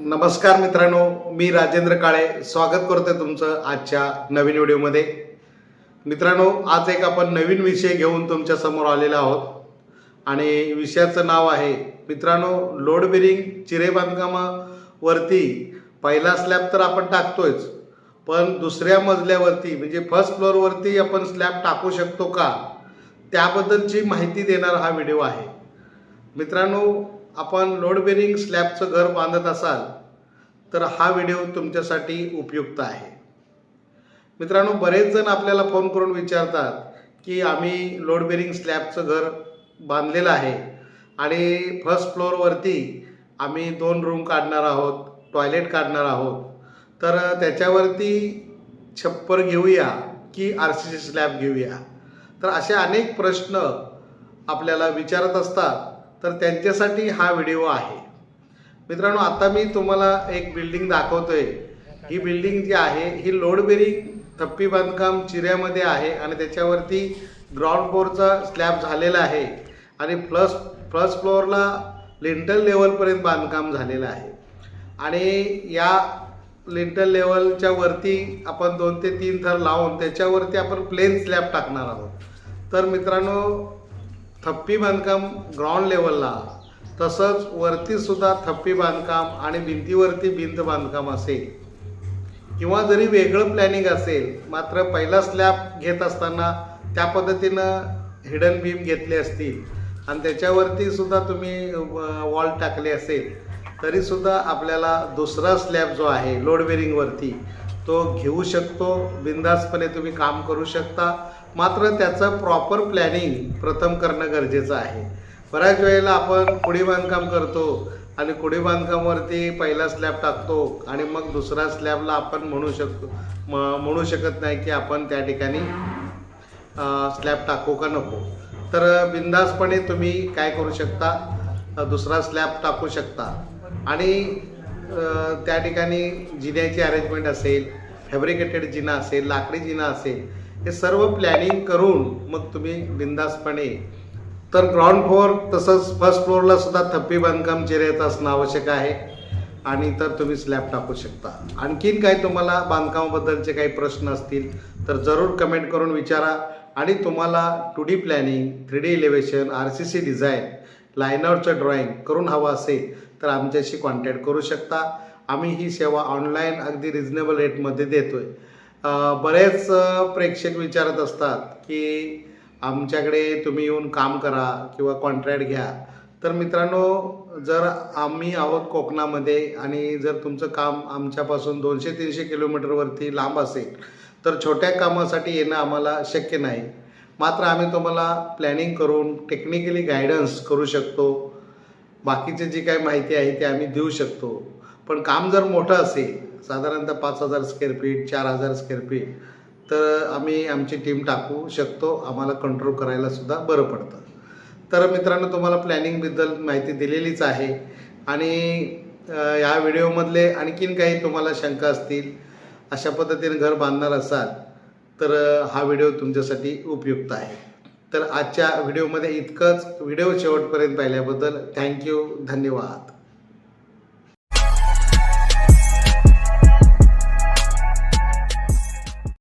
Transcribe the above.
नमस्कार मित्रांनो मी राजेंद्र काळे. स्वागत करतोय तुमचं आजच्या नवीन व्हिडिओमध्ये. मित्रांनो आज एक आपण नवीन विषय घेऊन तुमच्यासमोर आलेलो आहोत. आणि विषयाचं नाव आहे मित्रांनो लोड बेरिंग चिरे बांधकामावरती पहिला स्लॅब तर आपण टाकतोयच. पण दुसऱ्या मजल्यावरती म्हणजे फर्स्ट फ्लोअरवरती आपण स्लॅब टाकू शकतो का? त्याबद्दलची माहिती देणारा हा व्हिडिओ आहे. मित्रांनो आपण लोड बेरिंग स्लॅबचं घर बांधत असाल तर हा व्हिडिओ तुमच्यासाठी उपयुक्त आहे. मित्रांनो बरेच जण आपल्याला फोन करून विचारतात की आम्ही लोड बेरिंग स्लॅबचं घर बांधलेलं आहे आणि फर्स्ट फ्लोअरवरती आम्ही दोन रूम काढणार आहोत टॉयलेट काढणार आहोत. तर त्याच्यावरती छप्पर घेऊया की आर सी सी स्लॅब घेऊया? तर असे अनेक प्रश्न आपल्याला विचारत असतात. तर त्यांच्यासाठी हा व्हिडिओ आहे. मित्रांनो आता मी तुम्हाला एक बिल्डिंग दाखवतोय. ही बिल्डिंग जी आहे ही लोड बेरिंग थप्पी बांधकाम चिऱ्यामध्ये आहे आणि त्याच्यावरती ग्राउंड फ्लोअरचा स्लॅब झालेला आहे आणि प्लस फर्स्ट फ्लोअरला लिंटल लेवलपर्यंत बांधकाम झालेलं आहे. आणि या लिंटल लेवलच्या वरती आपण दोन ते तीन थर लावून त्याच्यावरती आपण प्लेन स्लॅब टाकणार आहोत. तर मित्रांनो थप्पी बांधकाम ग्राउंड लेवलला तसंच वरतीसुद्धा थप्पी बांधकाम आणि भिंतीवरती भिंत बांधकाम असेल. किंवा जरी वेगळं प्लॅनिंग असेल मात्र पहिला स्लॅब घेत असताना त्या पद्धतीनं हिडन बीम घेतले असतील. आणि त्याच्यावरती सुद्धा तुम्ही वॉल टाकले असेल तरीसुद्धा आपल्याला दुसरा स्लॅब जो आहे लोड बेरिंगवरती तो घेऊ शकतो बिंदासपणे तुम्ही काम करू शकता. मात्र त्याचं प्रॉपर प्लॅनिंग प्रथम करणं गरजेचं आहे. बऱ्याच वेळेला आपण कुडी बांधकाम करतो आणि कुडी बांधकामावरती पहिला स्लॅब टाकतो आणि मग दुसऱ्या स्लॅबला आपण म्हणू शकतो म म्हणू शकत नाही की आपण त्या ठिकाणी स्लॅब टाकू का नको. तर बिंदासपणे तुम्ही काय करू शकता? दुसरा स्लॅब टाकू शकता. आणि त्या ठिकाणी जिन्याची अरेंजमेंट असेल फॅब्रिकेटेड जिना असेल लाकडी जिना असेल हे सर्व प्लॅनिंग करून मग तुम्ही बिंदासपणे तर ग्राउंड फ्लोअर तसंच फर्स्ट फ्लोअरला सुद्धा थप्पी बांधकाम चिरायचं असणं आवश्यक आहे. आणि तर तुम्ही स्लॅब टाकू शकता. आणखीन काही तुम्हाला बांधकामाबद्दलचे काही प्रश्न असतील तर जरूर कमेंट करून विचारा. आणि तुम्हाला two D planning three D elevation R C C design लाईनआउटचं drawing करून हवं असेल तर आमच्याशी कॉन्टॅक्ट करू शकता. आम्ही ही सेवा ऑनलाईन अगदी रिझनेबल रेटमध्ये देतोय. आहे बरेच प्रेक्षक विचारत असतात की आमच्याकडे तुम्ही येऊन काम करा किंवा कॉन्ट्रॅक्ट घ्या. तर मित्रांनो जर आम्ही आहोत कोकणामध्ये आणि जर तुमचं काम आमच्यापासून दोनशे तीनशे किलोमीटरवरती लांब असेल तर छोट्या कामासाठी येणं आम्हाला शक्य नाही. मात्र आम्ही तुम्हाला प्लॅनिंग करून टेक्निकली गायडन्स करू शकतो. बाकीचे जी काही माहिती आहे ती आम्ही देऊ शकतो. पण काम जर मोठं असेल साधारणतः पाच हजार स्क्वेअर फीट चार हजार स्क्वेअर फीट तर आम्ही आमची टीम टाकू शकतो. आम्हाला कंट्रोल करायला सुद्धा बरं पडतं. तर मित्रांनो तुम्हाला प्लॅनिंगबद्दल माहिती दिलेलीच आहे. आणि या व्हिडिओमधले आणखीन काही तुम्हाला शंका असतील अशा पद्धतीने घर बांधणार असाल तर हा व्हिडिओ तुमच्यासाठी उपयुक्त आहे. तर आजच्या व्हिडिओमध्ये इतकंच. व्हिडिओ शेवटपर्यंत पाहिल्याबद्दल थँक्यू. धन्यवाद.